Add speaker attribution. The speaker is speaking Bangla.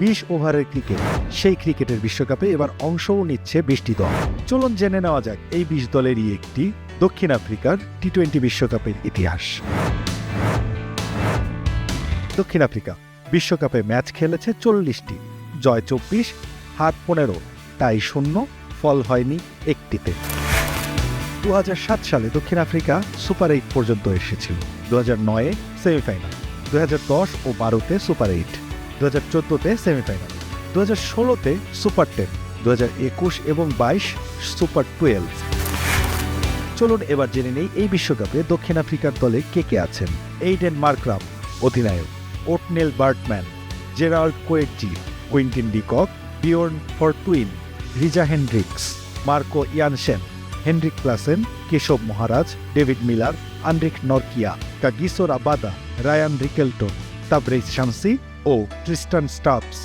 Speaker 1: বিশ ওভারের ক্রিকেট। সেই ক্রিকেটের বিশ্বকাপে এবার অংশও নিচ্ছে বিশটি দল। চলুন জেনে নেওয়া যাক এই বিশ দলেরই একটি দক্ষিণ আফ্রিকার টি টোয়েন্টি বিশ্বকাপের ইতিহাস। দক্ষিণ আফ্রিকা বিশ্বকাপে ম্যাচ খেলেছে চল্লিশটি, জয় চব্বিশ হাত পনেরো তাই শূন্য, ফল হয়নি একটিতে। দু হাজার সাত সালে দক্ষিণ আফ্রিকা সুপার এইট পর্যন্ত এসেছিল। দু হাজার নয়ে সেমিফাইনাল দু হাজার দশ ও বারোতে সুপার এইট। দু চোদ্দোতে সেমিফাইনাল দু হাজার ষোলোতে সুপার টেন দু হাজার একুশ এবং বাইশ সুপার টুয়েলভ। চলুন এবার জেনে নেই এই বিশ্বকাপে দক্ষিণ আফ্রিকার দলে কে কে আছেন? এইডেন মার্করাম, অধিনায়ক। Ottniel Baartman, Gerald Coetzee Quinton de Kock, Bjorn Fortuin, Reeza Hendricks Marco Jansen, Heinrich Klaasen, Keshav Maharaj, David Miller Anrich Nortje, Kagiso Rabada, Ryan Rickelton, Tabraiz Shamsi ও ট্রিস্টান স্টাপস